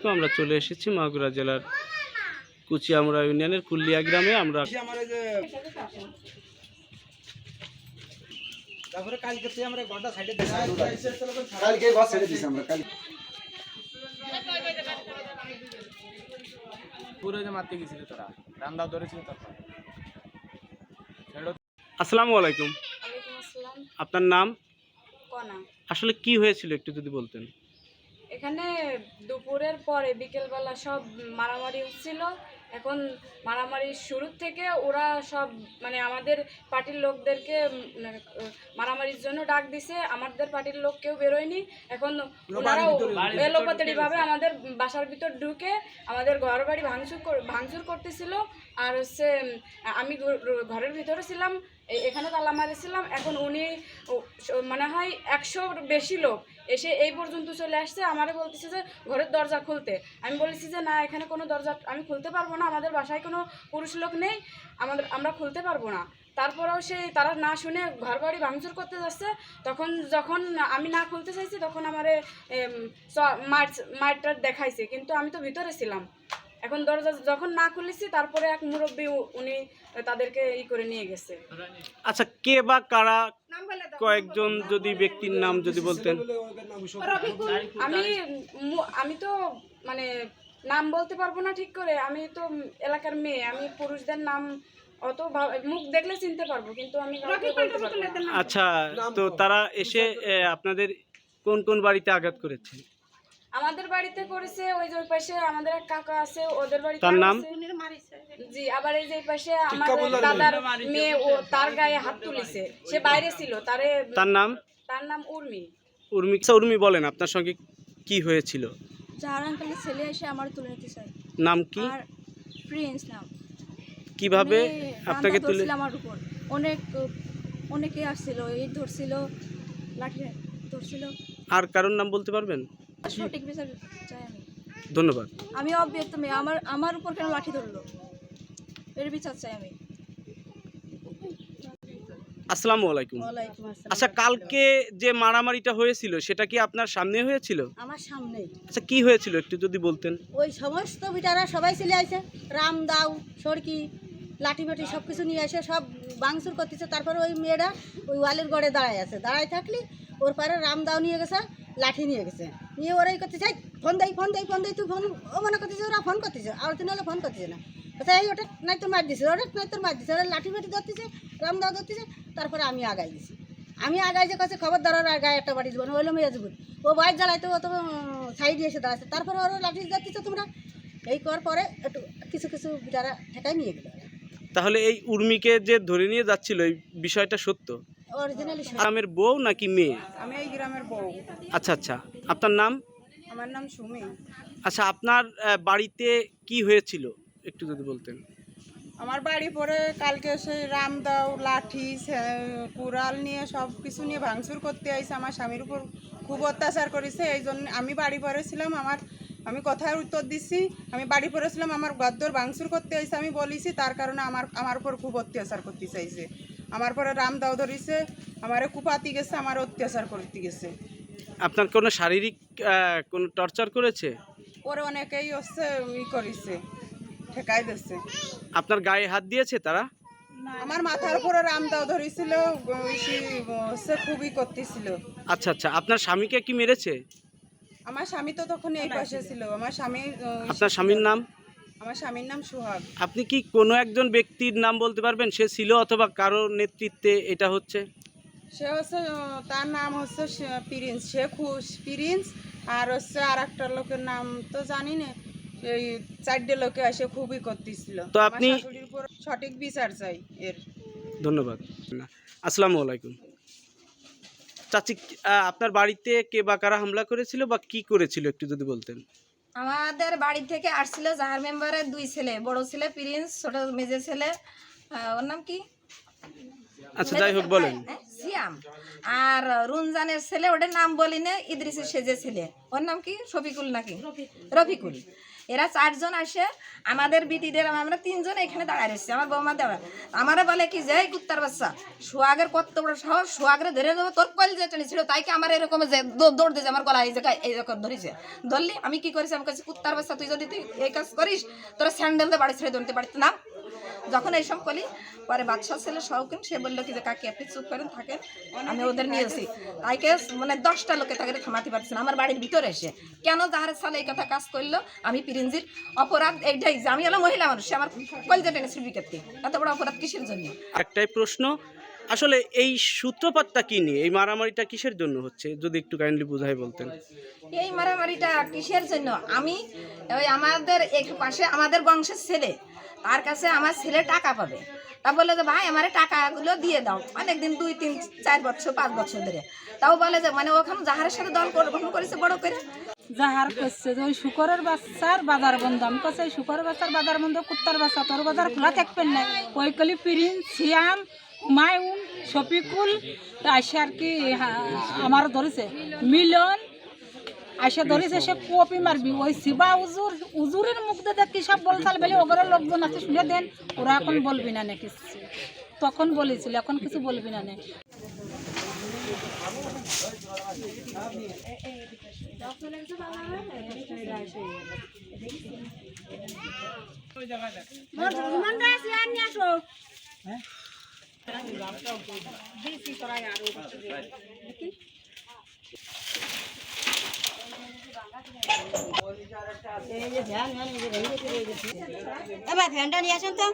আলাইকুম আমরা চলে এসেছি মাগুরা জেলার কুচিয়ামুড়া ইউনিয়নের কুল্লিয়া গ্রামে। আমরা আসসালামু আলাইকুম। আপনার নাম? আসলে কি হয়েছিল একটু যদি বলতেন? এখানে দুপুরের পরে বিকেলবেলা সব মারামারি হচ্ছিল। এখন মারামারির শুরুর থেকে ওরা সব মানে আমাদের পার্টির লোকদেরকে মারামারির জন্য ডাক দিছে। আমাদের পার্টির লোক কেউ বেরোয়নি। এখন ওনারাও এলোপাতাড়ি ভাবে আমাদের বাসার ভিতর ঢুকে আমাদের ঘর বাড়ি ভাঙচুর ভাঙচুর করতেছিল। আর হচ্ছে আমি ঘরের ভিতরে ছিলাম এখানে তালা মারেছিলাম এখন উনি মনে হয় একশোর বেশি লোক এসে এই পর্যন্ত চলে আসছে, আমারে বলতেছে যে ঘরের দরজা খুলতে। আমি বলেছি যে না, এখানে কোনো দরজা, আমি খুলতে পারব না, আমাদের বাসায় কোনো পুরুষ লোক নেই, আমাদের, আমরা খুলতে পারব না। তারপরেও সেই তারা না শুনে ঘর বাড়ি ভাঙচুর করতে যাচ্ছে, তখন, যখন আমি না খুলতে চাইছি, তখন আমারে মারটা দেখাইছে, কিন্তু আমি তো ভিতরে ছিলাম। এখন দরজা যখন না খুলেছি তারপরে এক মুরব্বী উনি তাদেরকে ই করে নিয়ে গেছে। আচ্ছা কে বা কারা? কয়েকজন যদি ব্যক্তির নাম যদি বলতেন। আমি আমি তো মানে নাম বলতে পারব না ঠিক করে। আমি তো এলাকার মেয়ে আমি পুরুষদের নাম অত মুখ দেখলে চিনতে পারব কিন্তু আমি। আচ্ছা তো তারা এসে আপনাদের কোন কোন বাড়িতে আঘাত করেছে? আমাদের বাড়িতে করেছে ওই যে ওই পাশে আমাদের এক কাকা আছে ওদের বাড়িতে তার নাম? জি আবার এই যে এই পাশে আমাদের দাদার মেয়ে ও তার গায়ে হাত তুলেছে। সে বাইরে ছিল তারে তার নাম? তার নাম উর্মি। উর্মি আচ্ছা, উর্মি বলেন আপনার সঙ্গে কি হয়েছিল? জাহার আঙ্কেলের ছেলে এসে আমার তুলে নিতে চায়। নাম কি? আর প্রিন্স নাম। কীভাবে আপনাকে তুলে ধরছিল আমার উপর। অনেক অনেকে আসছিল এই ধরছিল লাঠি ধরছিল। আর কারোর নাম বলতে পারবেন? সঠিক বিচার চাই আমি। ধন্যবাদ। আমি অব্যক্ত মেয়ে। আমার আমার উপর কেন লাঠি ধরলো? এর বিচার চাই আমি। আসসালামু আলাইকুম। আচ্ছা কালকে যে মারামারিটা হয়েছিল সেটা কি আপনার সামনে হয়েছিল? আমার সামনেই। আচ্ছা কি হয়েছিল একটু যদি বলতেন? ওই সমস্ত বিটারা সবাই চলে আসে। রাম দাও সরকি লাঠি মাটি সব কিছু নিয়ে আসে সব বাংসুর করতেছে। তারপরে ওই মেয়েরা ওই ওয়ালের গড়ে দাঁড়ায় আছে। দাঁড়ায় থাকলি ওর পরে রাম দাও নিয়ে গেছে। লাঠি নিয়ে গেছে। নিয়ে ওরাই করতেছে "এই, ফোন দেয় ফোন দেয় ফোন দেয় তুই ফোন ও মনে করতেছে ওরা ফোন করতেছে আর তুই নাহলে ফোন করতেছে না। কোথায় এই ওটা নাই তোর মার দিছে ওটা নাই তোর মার দিছে ওরা লাঠি মাটি ধরতেছে রাম দাও ধরতেছে তারপরে আমি আগাই দিছি। আমি আগাই যে কাছে খবর ধরার আগায় একটা বাড়ি দেবো না হইল মেয়ে যাব ও বাইক জ্বালাইতে ও তো সাইডে এসে দাঁড়াচ্ছে তারপরে ওরা লাঠি যাচ্ছে তোমরা। এই কর পরে একটু কিছু কিছু যারা ঠেকাই নিয়ে গেল। তাহলে এই উর্মিকে যে ধরে নিয়ে যাচ্ছিল এই বিষয়টা সত্য? গ্রামের বউ নাকি মেয়ে? আমি এই গ্রামের বউ। আচ্ছা আচ্ছা। আপনার নাম? আমার নাম সুমি। আচ্ছা আপনার বাড়িতে কি হয়েছিল? একটু যদি বলতেন। আমার বাড়ি পরে কালকে সেই রামদাও লাঠি কুড়াল নিয়ে সব কিছু নিয়ে ভাঙচুর করতে আইছে। আমার স্বামীর উপর খুব অত্যাচার করেছে। এই জন্য আমি বাড়ি পড়েছিলাম আমার আমি কথার উত্তর দিচ্ছি আমি বাড়ি পড়েছিলাম আমার গদ্দর ভাঙচুর করতে আইছে। আমি বলেছি তার কারণে আমার আমার উপর খুব অত্যাচার করতে চাইছে। আমার পরে রাম দাও ধরিছে আমারে কুপাতি গেছে আমার অত্যাচার করতে গেছে। আপনার কোনো শারীরিক কোনো টর্চার করেছে? ওরে অনেকেই হচ্ছে ই করেছে ঠেকাই দিচ্ছে আপনার গায়ে হাত দিয়েছে তারা? আমার মাথার উপরে রামদাও ধরেছিল সে খুবই করতেছিল। আচ্ছা আচ্ছা আপনার স্বামীকে কি মেরেছে? আমার স্বামী তো তখন এই পাশে ছিল আমার স্বামী আপনার স্বামীর নাম? আমার স্বামীর নাম সোহাগ। আপনি কি কোনো একজন ব্যক্তির নাম বলতে পারবেন? সে ছিল অথবা কারও নেতৃত্বে এটা হচ্ছে? সে হচ্ছে তার নাম হচ্ছে প্রিন্স। সে খুশ প্রিন্স। আর হচ্ছে আর একটা লোকের নাম তো জানি না এই চারটে লোকে এসে খুবই করতেছিল। তো আপনি- সঠিক বিচার চাই এর। ধন্যবাদ। আসসালামু আলাইকুম। চাচি আপনার বাড়িতে কে বা কারা হামলা করেছিল বা কি করেছিল একটু যদি বলতেন? আমাদের বাড়ি থেকে আসছিল জাহার মেম্বারের দুই ছেলে বড় ছেলে প্রিন্স ছোট মেজে ছেলে ওর নাম কি? আচ্ছা যাই হোক বলেন। হ্যাঁ, সিয়াম। আর রুনজানের ছেলে ওটার নাম বলি না ইদ্রিসের সেজে ছেলে। ওর নাম কি? শফিকুল নাকি? রফিকুল। এরা চারজন আসে, আমাদের বিটিদের, আমরা তিনজন এখানে দাঁড়ায় রয়েছি, আমার বৌমা দেওয়া। আমারে বলে কি, যে কুত্তার বাচ্চা, সোহাগের কত বড় সাহস, সোহাগরে ধরে দেবো তোর কল যে ছিল তাই কি আমার এরকম যে দৌড় দিয়েছে, আমার গলা এই জায়গায় এই রকম ধরেছে? ধরলি, আমি কি করেছি, আমি কাছে কুত্তার বাচ্চা, তুই যদি তুই এই কাজ করিস, তোর স্যান্ডেল দিয়ে বাড়ি ছেড়ে ধরতে পারিস না। যখন এইসব করি, পরে বাচ্চা ছেলে শৌখিন সে বলল কি যে, কাকি, আপনি চুপ করেন, থাকেন। আমি ওদের নিয়েছি তাইকে মানে দশটা লোকে তাকে থামাতে পারছে না আমার বাড়ির ভিতরে এসে। কেন যাহার সালে এই কথা কাজ করল? আমি পিরিঞ্জির অপরাধ এইটাই যে, আমি হলো মহিলা মানুষ আমার কলজা টেনে শ্রীবিকেতকে এত বড় অপরাধ কিসের জন্য? একটাই প্রশ্ন আসলে এই সূত্রপাতটা কি নিয়ে? এই মারামারিটা কিসের জন্য হচ্ছে? যদি একটু কাইন্ডলি বুঝাই বলতেন। এই মারামারিটা কিসের জন্য? আমি ওই আমাদের এক পাশে আমাদের বংশের ছেলে তার কাছে আমার ছেলে টাকা পাবে। তা বলে যে ভাই আমার টাকাগুলো দিয়ে দাও। অনেকদিন দুই তিন চার বছর পাঁচ বছর ধরে। তাও বলে যে মানে ওখানে যাহারের সাথে দল করে- গঠন করেছে বড় করে। যাহার করছে যে ওই শুকরের বাচ্চার বাজার বন্ধ। আমি কাছে ওই শুকরের বাচ্চার বাজার বন্ধ কুত্তার বাচ্চা তোর বাজার খোলা থাকবেন না। ওই কলি পিরিন সিয়াম হুমায়ুন শফিকুল আসে আর কি আমার ধরেছে। মিলন আসে ধরেছে সে কপি মারবি। ওই শিবা উজুর উজুরের মুখ দিয়ে কি সব বলতাল বলে ওগরের লোকজন আছে শুনে দেন। ওরা এখন বলবি না নাকি? তখন বলেছিল এখন কিছু বলবি না নে এবার ফ্যানটা নিয়ে আসেন তো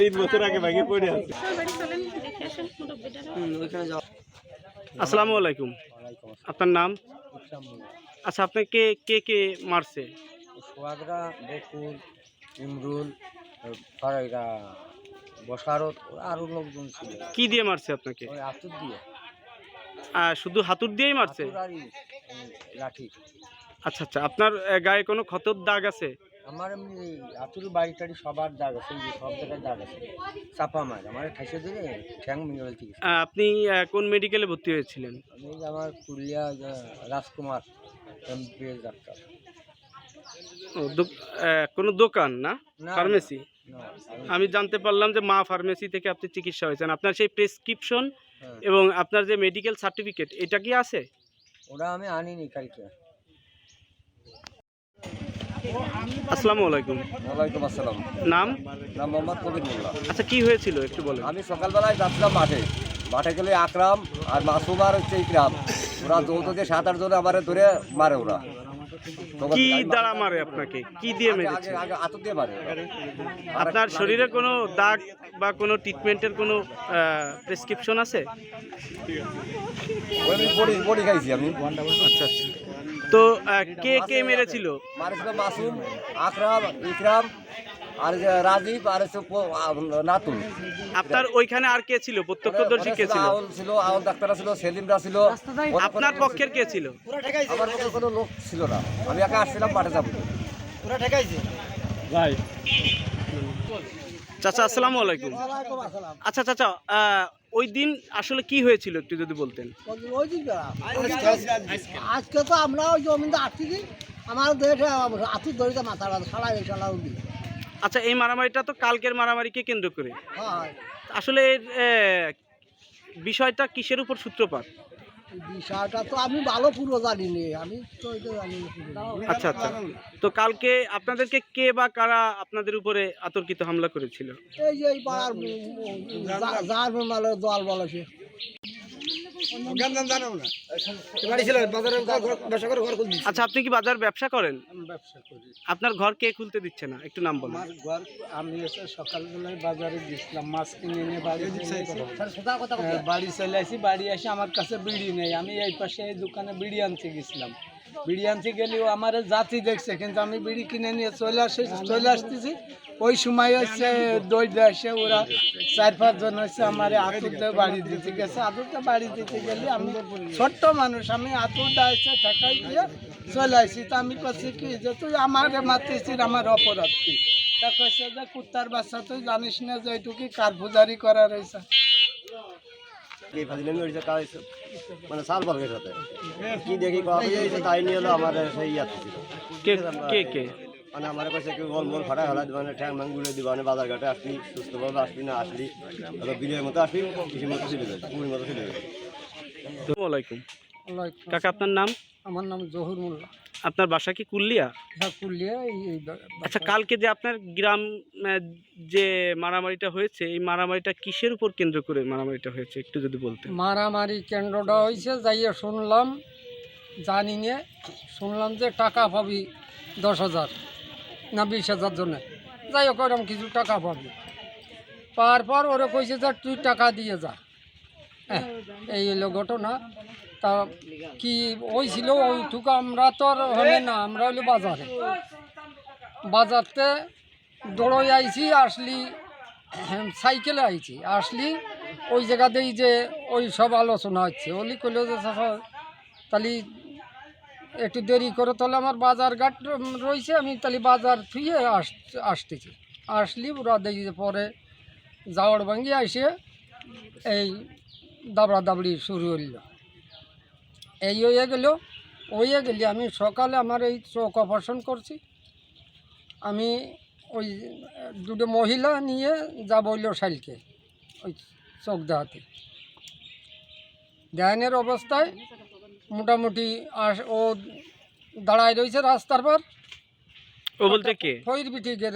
তিন বছর আগে ভাগে পড়ে আছে আসসালামু আলাইকুম আপনার নাম? আচ্ছা আপনাকে কে কে মারছে? সোহাগরা, বকুল, ইমরুল এরা বসারত আরও লোকজন ছিল। কি দিয়ে মারছে আপনাকে? ওই দিয়ে। আহ, শুধু হাতুর দিয়েই মারছে? আর ই, লাঠি। আচ্ছা আচ্ছা আপনার আহ, গায়ে কোনো ক্ষতর দাগ আছে? আমার এমনি আতুর বাড়ি টাড়ি সবার দাগ আছে এই যে সব জায়গায় দাগ আছে। চাপা মার আমার ঠাইসে দিলে ঠ্যাং ভেঙে ফেলতে গেছে। আহ, আপনি আহ, কোন মেডিকেলে ভর্তি হয়েছিলেন? আমি এই যে আমার পুরুলিয়া যে রাজকুমার এমবিএস ডাক্তার। কোনো দোকান না? ফার্মেসি আমি- জানতে পারলাম যে মা ফার্মেসি থেকে আপনি চিকিৎসা হয়েছেন। আপনার সেই প্রেসক্রিপশন হ্যাঁ, এবং আপনার যে মেডিকেল সার্টিফিকেট এটা কি আছে? ওরা আমি আনিনি কালকে। আসসালামু আলাইকুম। ওয়ালাইকুম আসসালাম। নাম? নাম মোহাম্মদ কবির মোল্লা। আচ্ছা কি হয়েছিল একটু বলেন। আমি সকালবেলায় যাচ্ছিলাম মাঠে। মাঠে গেলে আকরাম আর মাসুম আর হচ্ছে ইকরাম। ওরা যৌথ দিয়ে সাত আট জন আমার ধরে মারে ওরা। কি দাঁড়া দ্বারা মারে আপনাকে? কি দিয়ে মেরেছে? দিয়ে মারে। আপনার শরীরে কোনো দাগ বা কোনো ট্রিটমেন্টের কোনো প্রেসক্রিপশন আছে? বড়ি বড়ি খাইছি আমি। আচ্ছা আচ্ছা। তো কে কে মেরেছিল? মারেছিল মাসুম আকরাম ইকরাম আর রাজীব আর হচ্ছে নাতুন আপনার ওইখানে আর কে ছিল? প্রত্যক্ষদর্শী কে ছিল? আউল ছিল আউল ডাক্তার ছিল সেলিমরা ছিল। আপনার পক্ষের কে ছিল? আমার পক্ষে কোনো লোক ছিল না। আমি একা আসছিলাম মাঠে যাব। চাচা আসসালামু আলাইকুম। আচ্ছা চাচা ওই দিন আসলে কি হয়েছিল একটু যদি বলতেন? ওই দিন আজকে তো আমরা ওই জমিতে আসছি আমার দেখে আতুর মাথার ব্যথা সারা উঠি আচ্ছা এই মারামারিটা তো কালকের মারামারিকে কেন্দ্র করে। আসলে বিষয়টা কিসের উপর সূত্রপাত? বিষয়টা তো আমি ভালো পুরো জানি নে আমি তো এটা জানি আচ্ছা আচ্ছা। তো কালকে আপনাদেরকে কে বা কারা আপনাদের উপরে আতর্কিত হামলা করেছিল? এই যে এই পাড়ার দল বলে সে আচ্ছা আপনি কি বাজার ব্যবসা করেন? আপনার ঘর কে খুলতে দিচ্ছে না? একটু নাম বলুন। ঘর আমি সকালবেলায় বাজারে গেছিলাম মাছ কিনে হ্যাঁ, বাড়ি চলে আসি বাড়ি আসি আমার কাছে বিড়ি নেই আমি এই পাশে এই দোকানে বিড়ি আনতে গেছিলাম বিড়ি আনতে গেলেও আমার জাতি দেখছে কিন্তু আমি বিড়ি কিনে নিয়ে চলে আসে চলে আসতেছি। ওই সময় হচ্ছে দই এসে ওরা চার পাঁচজন হচ্ছে আমার আতুরতে বাড়ি দিতে গেছে। আতুরতে বাড়ি দিতে গেলে আমি ছোট্ট মানুষ আমি আতুরটা এসে ঠেকাই দিয়ে চলে আসি। তা আমি করছি কি যে তুই আমার মারতেছিস আমার অপরাধ কি? তা কইছে যে কুত্তার বাচ্চা তুই জানিস না যে এইটুকি কার পূজারি করা রয়েছে? মানে সাল বাগের সাথে। কি দেখি কথা তাই নিয়ে হলো আমার সেই ইয়াতে কে কে কে? মানে আমার কাছে কেউ গল মল ফাটা হলা দিবানে ঠ্যাং ম্যাং গুলে দিবানে বাজার ঘাটে আসবি সুস্থভাবে আসবি না আসলি হয়তো বিলের মতো আসবি কৃষির মতো চলে যাবে পুরীর মতো চলে যাবে আলাইকুম। কাকা আপনার নাম? আমার নাম জহুর মোল্লা। আপনার বাসা কি কুল্লিয়া? হ্যাঁ এই আচ্ছা কালকে যে আপনার গ্রাম যে মারামারিটা হয়েছে এই মারামারিটা কিসের উপর কেন্দ্র করে মারামারিটা হয়েছে একটু যদি বলতে মারামারি কেন্দ্রটা হয়েছে যাইয়ে শুনলাম জানি নে শুনলাম যে টাকা পাবি দশ হাজার। না বিশ হাজার জন্য যাই হোক ওরকম কিছু টাকা পাবি। পাওয়ার পর ওরা কইছে যে তুই টাকা দিয়ে যা। হ্যাঁ, এই হলো ঘটনা। তা কি হয়েছিল ওইটুকু আমরা তো আর না আমরা হলো বাজারে। বাজারতে দৌড়ই আইছি আসলি হ্যাঁ, সাইকেলে আইছি। আসলি ওই জায়গাতেই যে ওই সব আলোচনা হচ্ছে। ওলি কইলো যে তাহলে একটু দেরি করে, তাহলে আমার বাজার ঘাট রয়েছে, আমি তাহলে বাজার থুয়ে আস, আসতেছি। আসলি ওরা দেখি যে পরে যাওয়ার ভাঙ্গি আসে এই দাবড়া দাবড়ি শুরু হইল। এই হয়ে গেল হয়ে গেলি আমি সকালে আমার এই চোখ অপারেশন করছি। আমি ওই দুটো মহিলা নিয়ে যাব হইল শাইলকে ওই চোখ দেখাতে ধ্যানের অবস্থায় মোটামুটি আস ও দাঁড়ায় রয়েছে রাস্তার পর। ও বলতে কে? ফইর বিটিকের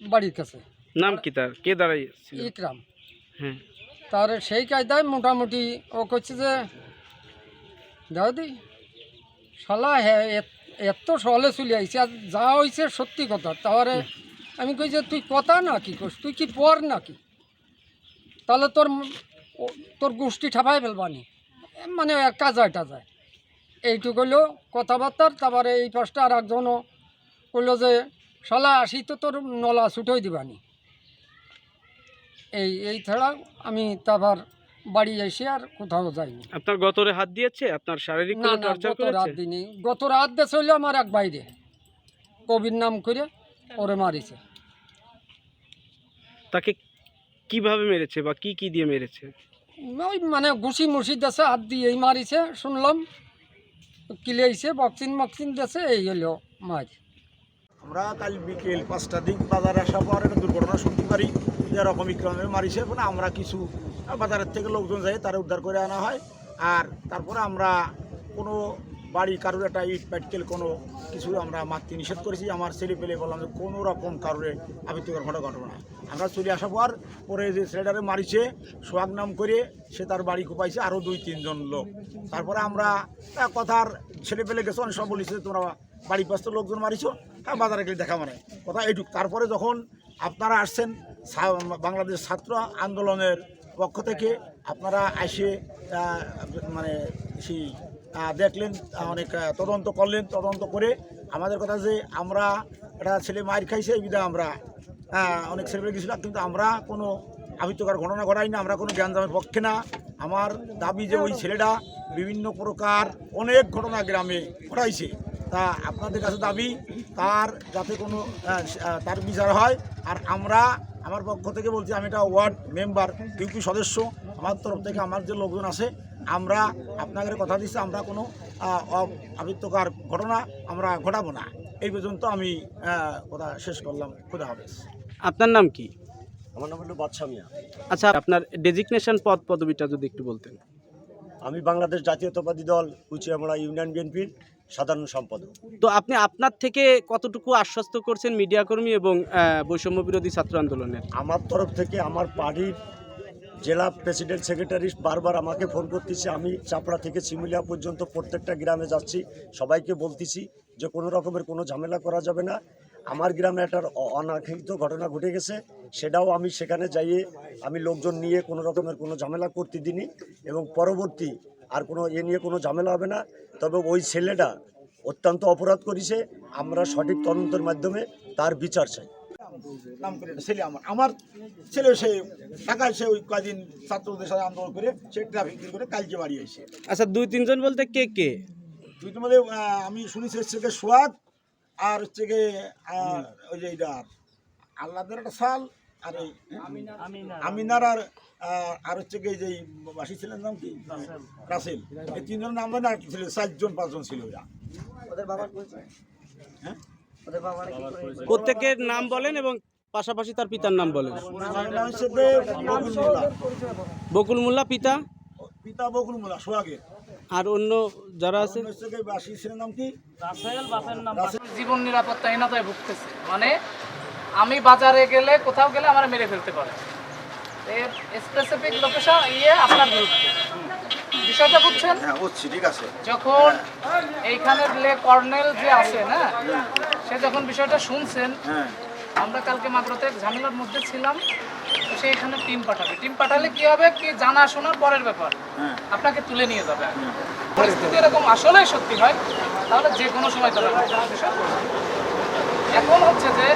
বাড়ির কাছে। নাম কি তার? কে দাঁড়াইছিল ইকরাম। হ্যাঁ। তার সেই কায়দায় মোটামুটি ও করছে যে দাদি শালা হ্যাঁ এত- সহলে চলে আইছে আর যা হয়েছে সত্যি কথা তাহলে আমি কই যে তুই কথা না কি করছ তুই কি পর নাকি তাহলে তোর তোর গোষ্ঠী ঠাপাই ফেলবানি। মানে এক কাজায় টাজায়। এইটুকু হইল কথাবার্তার তারপরে এই পাশটা আর একজনও কইলো যে শালা আসি তো তোর নলা ছুটোই দিবানি। এই এই ছাড়া আমি তারপর বাড়ি এসে আর কোথাও যাইনি। আপনার গতরে হাত দিয়েছে? আপনার শারীরিক না না গত রাত দিনে গত রাত দেশ হইল আমার এক বাইরে কবির নাম করে ওরে মারিছে। তাকে কীভাবে মেরেছে বা কি কি দিয়ে মেরেছে? ওই মানে ঘুষি মুসি দেশে হাত দিয়েই মারিছে, শুনলাম। কিলেইছে বক্সিন মক্সিন দেশে এই হলো মাছ। আমরা কাল বিকেল পাঁচটার দিক বাজারে আসার পর একটা দুর্ঘটনা শুনতে পারি। এরকম বিক্রমে মারিছে মানে আমরা কিছু বাজারের থেকে লোকজন যাই তারা উদ্ধার করে আনা হয়। আর তারপরে আমরা কোনো বাড়ি, কারোর একটা ইট প্যাটকেল কোনো কিছু আমরা মারতে নিষেধ করেছি। আমার ছেলে পেলে বললাম যে কোনো রকম কারোরে আবৃত্তিকর ঘটনা ঘটনা আমরা চলে আসার পর পরে যে ছেলেটারে মারিছে, সোহাগ নাম করে সে তার বাড়ি কোপাইছে আরও দুই, তিনজন লোক। তারপরে আমরা কথার ছেলে পেলে গেছে, অনেক সব বলেছে, তোমরা বাড়ি পাশ লোকজন মারিছো হ্যাঁ বাজারে গেলে দেখা মানে। কথা এইটুক। তারপরে যখন আপনারা আসছেন বাংলাদেশ ছাত্র আন্দোলনের পক্ষ থেকে, আপনারা এসে মানে সেই দেখলেন অনেক তদন্ত করলেন। তদন্ত করে আমাদের কথা যে, আমরা একটা ছেলে মায়ের খাইছে, এই বিধায় আমরা অনেক ছেলেমেয়ে গেছিলাম কিন্তু আমরা কোনো আবিত্যকার ঘটনা ঘটাই না, আমরা কোনো জ্ঞানজামের পক্ষে না। আমার দাবি যে ওই ছেলেটা বিভিন্ন প্রকার অনেক ঘটনা গ্রামে ঘটাইছে। তা আপনাদের কাছে দাবি, তার যাতে কোনো তার বিচার হয়। আর আমরা, আমার পক্ষ থেকে বলছি, আমি একটা ওয়ার্ড মেম্বার, ইউপি সদস্য, আমার তরফ থেকে আমার যে লোকজন আছে, আমরা আপনাদের কথা দিচ্ছি, আমরা কোনো আবৃত্তকার ঘটনা আমরা ঘটাবো না। এই পর্যন্ত আমি কথা শেষ করলাম। খুদা হাফেজ। আপনার নাম কি? আমার নাম হলো বাদশা মিয়া। আচ্ছা আপনার ডেজিগনেশন পদ পদবিটা যদি একটু বলতেন। আমি বাংলাদেশ জাতীয়তাবাদী দল কুচিয়ামড়া ইউনিয়ন বিএনপির সাধারণ সম্পাদক। তো আপনি আপনার থেকে কতটুকু আশ্বস্ত করছেন মিডিয়া কর্মী এবং বৈষম্য বিরোধী ছাত্র আন্দোলনের? আমার তরফ থেকে আমার পার্টির জেলা প্রেসিডেন্ট সেক্রেটারি বারবার আমাকে ফোন করতেছে। আমি চাপড়া থেকে শিমুলিয়া পর্যন্ত প্রত্যেকটা গ্রামে যাচ্ছি। সবাইকে বলতেছি যে কোনো রকমের কোনো ঝামেলা করা যাবে না। আমার গ্রামে একটা অনাকাঙ্ক্ষিত ঘটনা ঘটে গেছে। সেটাও আমি সেখানে যাইয়ে আমি লোকজন নিয়ে কোনো রকমের কোনো ঝামেলা করতে দিনি এবং পরবর্তী আর কোনো এ নিয়ে কোনো ঝামেলা হবে না। তবে ওই ছেলেটা অত্যন্ত অপরাধ করেছে। আমরা সঠিক তদন্তের মাধ্যমে তার বিচার চাই। নাম করে ছেলে আমার আমার ছেলে সে ঢাকায় সে ওই কদিন ছাত্রদের সাথে আন্দোলন করে সে ট্রাফিক করে কালকে বাড়ি এসে আচ্ছা দুই তিনজন বলতে কে কে? দুই তো মানে আমি শুনেছি গিয়ে সোয়াদ আর হচ্ছে গিয়ে আহ, ওই যে এইটা আল্লাহদের একটা সাল আর এই আমিনার আর আর হচ্ছে কি যে বাসী ছিলেন নাম কি? রাসেল। এই তিনজনের নাম না ছিল চারজন পাঁচজন ছিল ওরা হ্যাঁ? প্রত্যেকের নাম বলেন এবং পাশাপাশি তার পিতার নাম বলেন। নাম হচ্ছে বকুল মোল্লা। বকুল মোল্লা পিতা? পিতা বকুল মোল্লা সোহাগের। আর অন্য যারা আছে অন্য হচ্ছে কি? বাসী ছিলেন নাম। কি জীবন নিরাপত্তাহীনতায় ভুগতেছে। মানে আমি বাজারে গেলে কোথাও গেলে আমার মেরে ফেলতে পারে। এর স্পেসিফিক লোকেশন ইয়ে আপনার বিরুদ্ধে। বিষয়টা বুঝছেন? হ্যাঁ বুঝছি ঠিক আছে। যখন এইখানের লে কর্নেল যে আছে না সে যখন বিষয়টা শুনছেন হ্যাঁ। আমরা কালকে মাত্র ঝামেলার মধ্যে ছিলাম। সে এখানে টিম পাঠাবে। টিম পাঠালে কি হবে? কি জানা শোনার পরের ব্যাপার। হ্যাঁ। আপনাকে তুলে নিয়ে যাবে। পরিস্থিতি এরকম আসলেই সত্যি হয়। তাহলে যে কোনো সময় তারা এখন হচ্ছে যে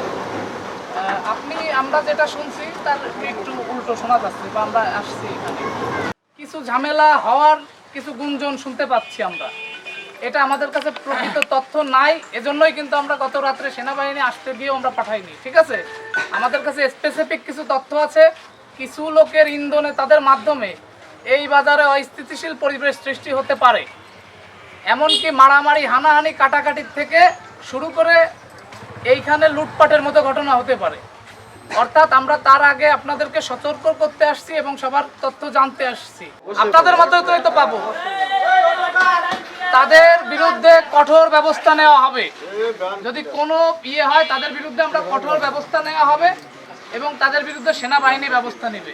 আপনি আমরা যেটা শুনছি তার একটু উল্টো শোনা যাচ্ছে বা আমরা আসছি এখানে। কিছু ঝামেলা হওয়ার কিছু গুঞ্জন শুনতে পাচ্ছি আমরা। এটা আমাদের কাছে প্রকৃত তথ্য নাই, এজন্যই কিন্তু আমরা গত রাত্রে সেনাবাহিনী আসতে গিয়েও আমরা পাঠাইনি, ঠিক আছে? আমাদের কাছে স্পেসিফিক কিছু তথ্য আছে, কিছু লোকের ইন্ধনে তাদের মাধ্যমে এই বাজারে অস্থিতিশীল পরিবেশ সৃষ্টি হতে পারে। এমনকি মারামারি, হানাহানি, কাটাকাটির থেকে শুরু করে এইখানে লুটপাটের মতো ঘটনা হতে পারে। অর্থাৎ আমরা তার আগে আপনাদেরকে সতর্ক করতে আসছি এবং সবার তথ্য জানতে আসছি। আপনাদের মাধ্যমে তো পাবো। তাদের বিরুদ্ধে কঠোর ব্যবস্থা নেওয়া হবে। যদি কোনো ইয়ে হয়, তাদের বিরুদ্ধে আমরা কঠোর ব্যবস্থা নেওয়া হবে এবং তাদের বিরুদ্ধে সেনাবাহিনী ব্যবস্থা নেবে।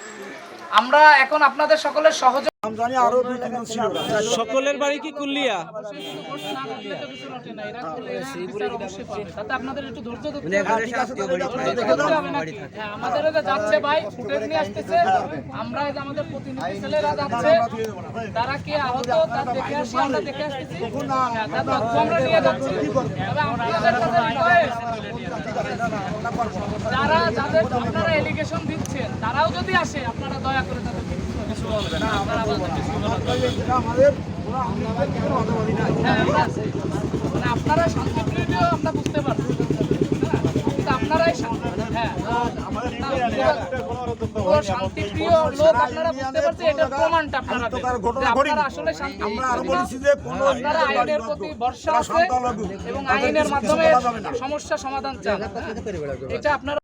আমরা এখন আপনাদের সকলের সহযোগ নাম জানি আরও দুই তিনজন ছিল। সকলের বাড়ি কি কুল্লিয়া? ধরতে হ্যাঁ। হ্যাঁ, আমাদের এই যে যাচ্ছে ভাই ফুটেজ নিয়ে আসতেছে। আমরা এই যে আমাদের প্রতিনিধি ছেলেরা যাচ্ছে তারা কে আহত তার দেখে আসি আমরা দেখে আসতেছি। হ্যাঁ, নিয়ে যাচ্ছি। যারা যাদের আপনারা এলিগেশন দিচ্ছেন তারাও যদি আসে আপনারা দয়া করে না আইনের এবং আইনের মাধ্যমে সমস্যা সমাধান চান এটা আপনারা